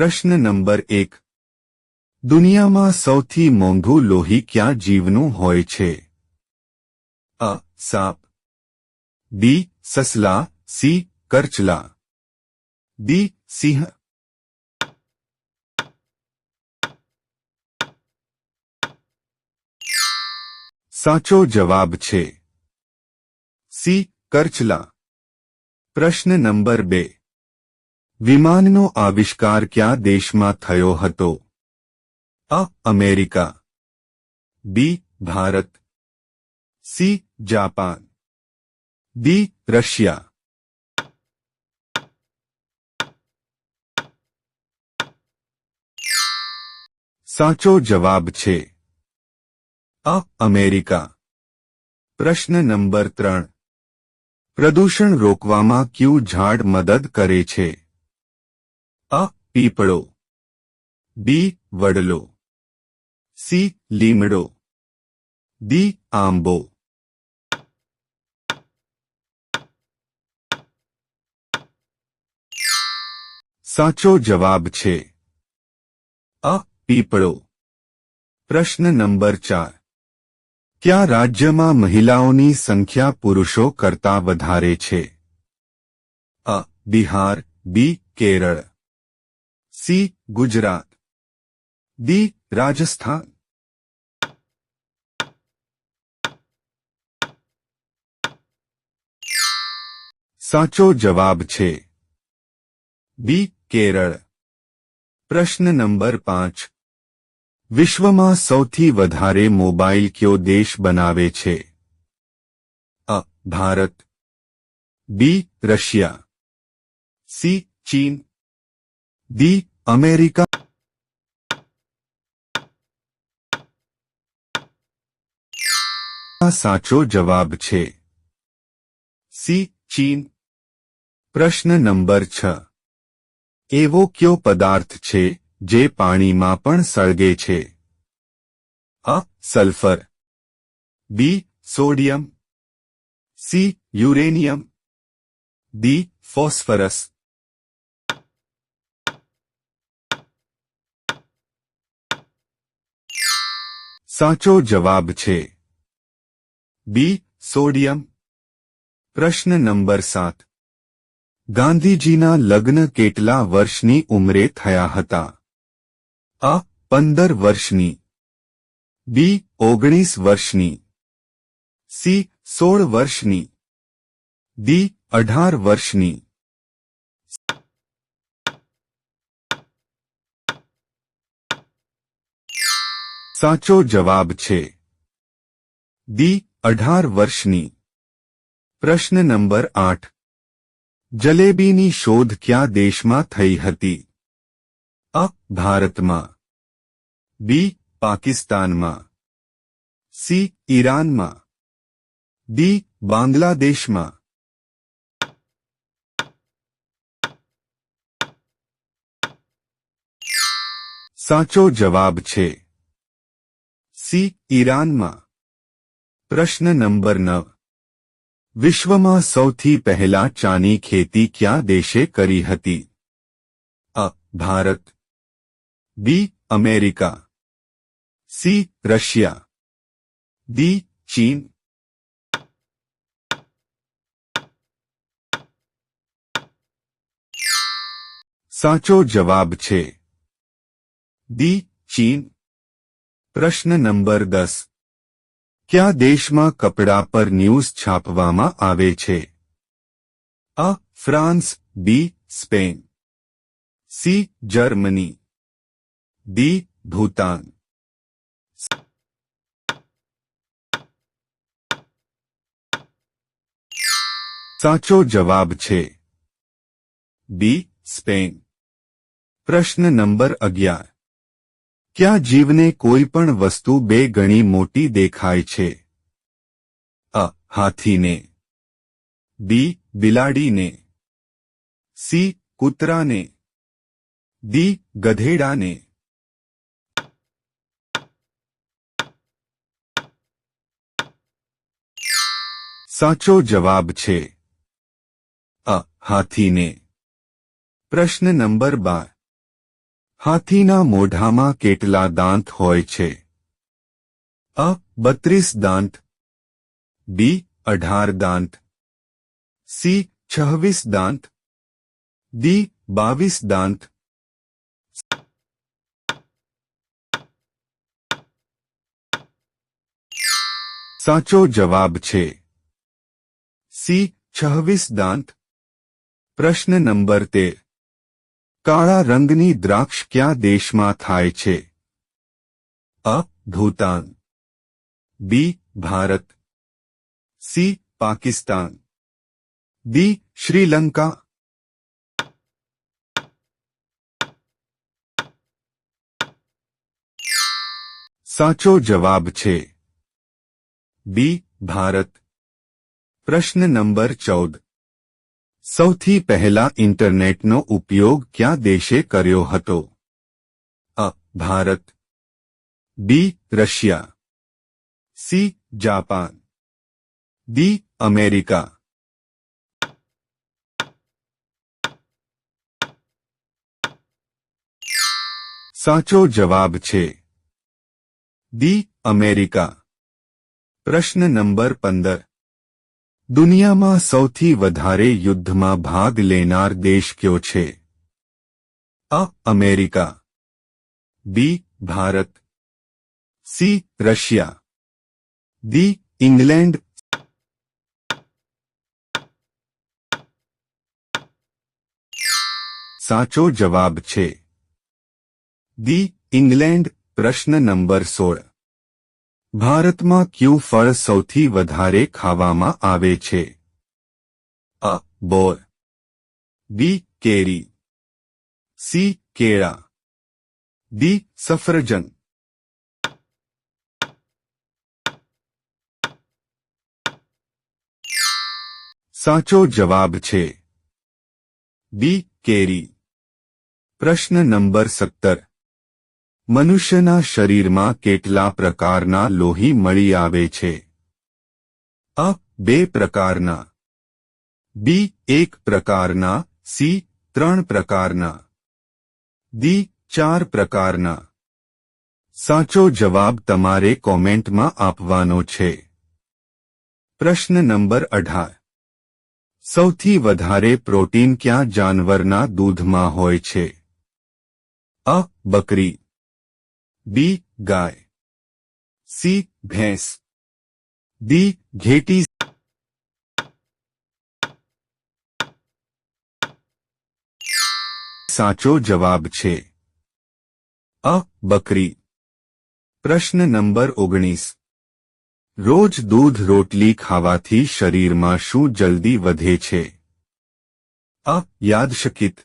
प्रश्न नंबर एक दुनिया में सौ मोघू लोही क्या जीवन हो साप बी ससला सी करचला बी सिंह साचो जवाब छे सी करचला प्रश्न नंबर बे વિમાનનો આવિષ્કાર ક્યાં દેશમાં થયો હતો અ America B Bharat C Japan B Russia સાચો જવાબ છે અ અમેરિકા પ્રશ્ન નંબર ત્રણ પ્રદૂષણ રોકવામાં ક્યુ ઝાડ મદદ કરે છે અ પીપળો બી વડલો સી લીમડો દી આંબો સાચો જવાબ છે અ પીપળો પ્રશ્ન નંબર ચાર ક્યાં રાજ્યમાં મહિલાઓની સંખ્યા પુરુષો કરતા વધારે છે અ Bihar B Kerala C Gujarat D Rajasthan साचो जवाब छे बी केरल प्रश्न नंबर पांच विश्व में सौथी मोबाइल क्यों देश बनावे छे अ भारत बी रशिया सी चीन डी અમેરિકા સાચો જવાબ છે સી ચીન પ્રશ્ન નંબર છ એવો કયો પદાર્થ છે જે પાણીમાં પણ સળગે છે અ sulphur B sodium C uranium D phosphorus સાચો જવાબ છે બી સોડિયમ પ્રશ્ન નંબર સાત ગાંધીજીના લગ્ન કેટલા વર્ષની ઉંમરે થયા હતા આ પંદર વર્ષની બી ઓગણીસ વર્ષની સી સોળ વર્ષની દી અઢાર વર્ષની साचो जवाब छे दी अठार वर्षनी प्रश्न नंबर आठ जलेबीनी शोध क्या देश में थी थी अ भारत में बी पाकिस्तान में सी ईरान में डी बांग्लादेश में साचो जवाब छे सी ईरान मा प्रश्न नंबर नव विश्व में सौ पहला चानी खेती क्या देशे करी हती? अ Bharat B America C Russia D चीन साचो जवाब छे डी चीन प्रश्न नंबर दस क्या देश में कपड़ा पर न्यूज छापवामा अ France B Spain C Germany D Bhutan साचो जवाब छे बी स्पेन प्रश्न नंबर अगियार ક્યાં જીવને કોઈ પણ વસ્તુ બે ગણી મોટી દેખાય છે અ હાથીને બી બિલાડીને સી કૂતરાને દી ગધેડાને સાચો જવાબ છે અ હાથીને પ્રશ્ન નંબર બાર હાથીના મોઢામાં કેટલા દાંત હોય છે અ બત્રીસ દાંત બી અઢાર દાંત સી છવ્વીસ દાંત ડી બાવીસ દાંત સાચો જવાબ છે સી છવ્વીસ દાંત પ્રશ્ન નંબર તેર काड़ा रंगनी द्राक्ष क्या देश में थाय Bhutan B Bharat C Pakistan D Sri Lanka साचो जवाब छे बी भारत प्रश्न नंबर चौदह सौती पहला इंटरनेट નો ઉપયોગ ક્યાં દેશે કર્યો હતો અ Bharat B Russia C Japan D America સાચો જવાબ છે ડી અમેરિકા પ્રશ્ન નંબર 15 दुनिया में सौथी वधारे युद्ध में भाग लेना देश क्यों छे अ America B Bharat C Russia D England साचो जवाब छे दी इंग्लैंड प्रश्न नंबर सोलह ભારતમાં ક્યુ ફળ સૌથી વધારે ખાવામાં આવે છે અ બોર બી કેરી સી કેળા ડી સફરજન સાચો જવાબ છે બી કેરી પ્રશ્ન નંબર સત્તર મનુષ્યના શરીરમાં કેટલા પ્રકારના લોહી મળી આવે છે અ બે પ્રકારના બી એક પ્રકારના સી ત્રણ પ્રકારના દી ચાર પ્રકારના સાચો જવાબ તમારે કોમેન્ટમાં આપવાનો છે પ્રશ્ન નંબર અઢાર સૌથી વધારે પ્રોટીન ક્યાં જાનવરના દૂધમાં હોય છે અ બકરી डी गाय सी भैंस डी घेटी साचो जवाब छे अ बकरी प्रश्न नंबर ओगनीस रोज दूध रोटली खावा थी शरीर में शू जल्दी वधे छे अ याद शकित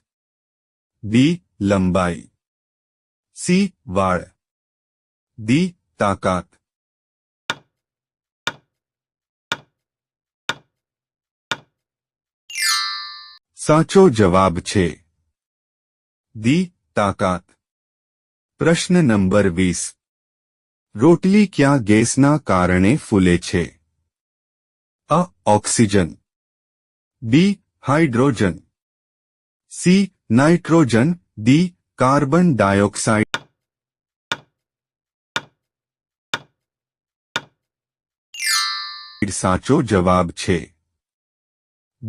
बी लंबाई सी वाड़ दी ताकत साचो जवाब छे दी ताकत प्रश्न नंबर वीस रोटली क्या गैस न कारण फूले छे अ oxygen B hydrogen C nitrogen D carbon dioxide ફકીર સાચો જવાબ છે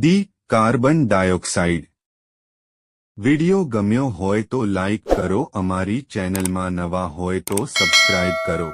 ડી કાર્બન ડાયોક્સાઇડ વિડિયો ગમ્યો હોય તો લાઇક કરો અમારી ચેનલમાં નવા હોય તો સબસ્ક્રાઇબ કરો